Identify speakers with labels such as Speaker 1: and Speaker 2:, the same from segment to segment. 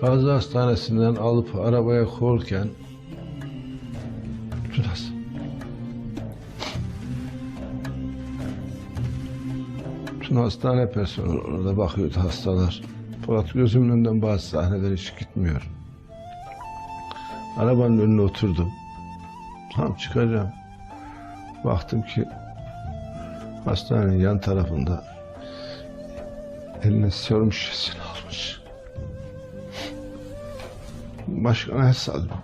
Speaker 1: Gazi Hastanesi'nden alıp arabaya koyarken hast- bütün hastane personeli orada bakıyordu hastalar. Fakat gözümün önünden bazı sahneler hiç gitmiyor. Arabanın önüne oturdum. Tam çıkacağım. Baktım ki hastanenin yan tarafında eline serum şişesini almış. Başkana saldım.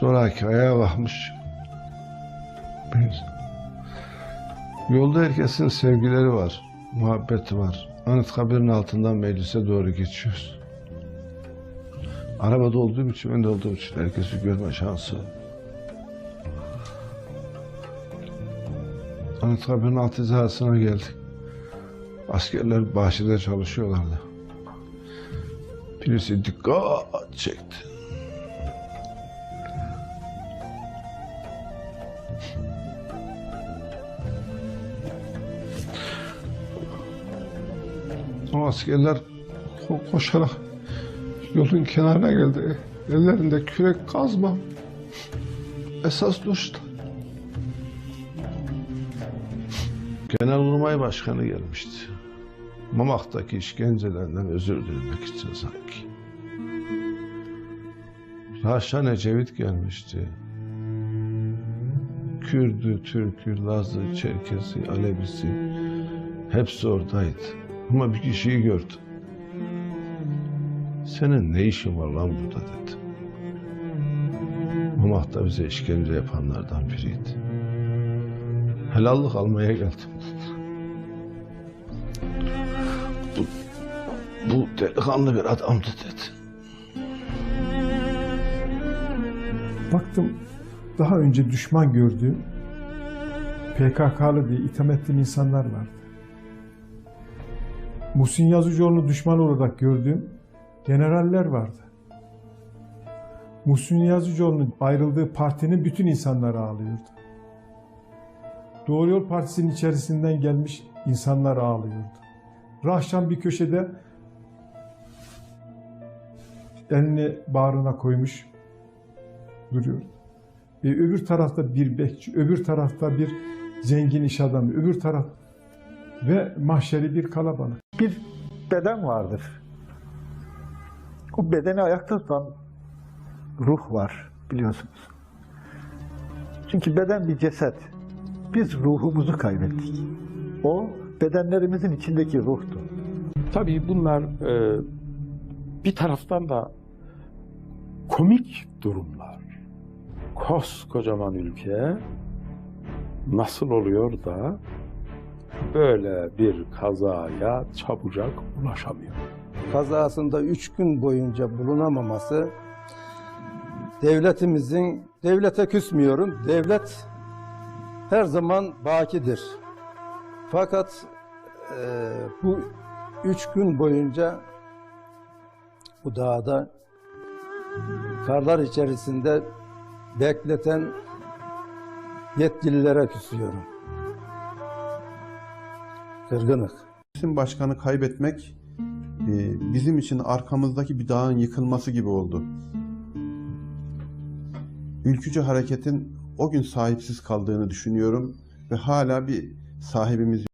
Speaker 1: Sonraki ayağa bakmış. Yolda herkesin sevgileri var, muhabbeti var. Anıtkabir'in altından meclise doğru geçiyoruz. Arabada olduğum için, ben de olduğum için herkesi görme şansı. Anıtkabir'in alt hizasına geldik. Askerler bahçede çalışıyorlardı. Birisi dikkat çekti. O askerler ko- koşarak yolun kenarına geldi. Ellerinde kürek kazma. Esas duşta. Genelkurmay Başkanı gelmişti. Mamak'taki işkencelerden özür dilemek için sanki. Raşan Ecevit gelmişti. Kürdü, Türkü, Lazı, Çerkezi, Alevisi hepsi oradaydı. Ama bir kişiyi gördüm. Senin ne işin var lan burada dedi. Mamak da bize işkence yapanlardan biriydi. Helallik almaya geldim. Bu delikanlı bir adamdı dedi.
Speaker 2: Baktım daha önce düşman gördüğüm PKK'lı diye itham ettiğim insanlar vardı. Muhsin Yazıcıoğlu'nu düşman olarak gördüğüm generaller vardı. Muhsin Yazıcıoğlu'nun ayrıldığı partinin bütün insanları ağlıyordu. Doğru Yol Partisi'nin içerisinden gelmiş insanlar ağlıyordu. Rahşan bir köşede elini bağrına koymuş duruyordu. E, öbür tarafta bir bekçi, öbür tarafta bir zengin iş adamı, öbür taraf ve mahşeri bir kalabalık.
Speaker 3: bir beden vardır. O bedeni ayakta tutan ruh var biliyorsunuz. Çünkü beden bir ceset. Biz ruhumuzu kaybettik. O bedenlerimizin içindeki ruhtu.
Speaker 4: Tabii bunlar e, bir taraftan da komik durumlar. Koskocaman ülke nasıl oluyor da böyle bir kazaya çabucak ulaşamıyor?
Speaker 5: kazasında üç gün boyunca bulunamaması devletimizin, devlete küsmüyorum, devlet her zaman bakidir. Fakat eee, bu üç gün boyunca bu dağda karlar içerisinde bekleten yetkililere küsüyorum. Kırgınık.
Speaker 6: Bizim başkanı kaybetmek e, bizim için arkamızdaki bir dağın yıkılması gibi oldu. Ülkücü hareketin o gün sahipsiz kaldığını düşünüyorum ve hala bir sahibimiz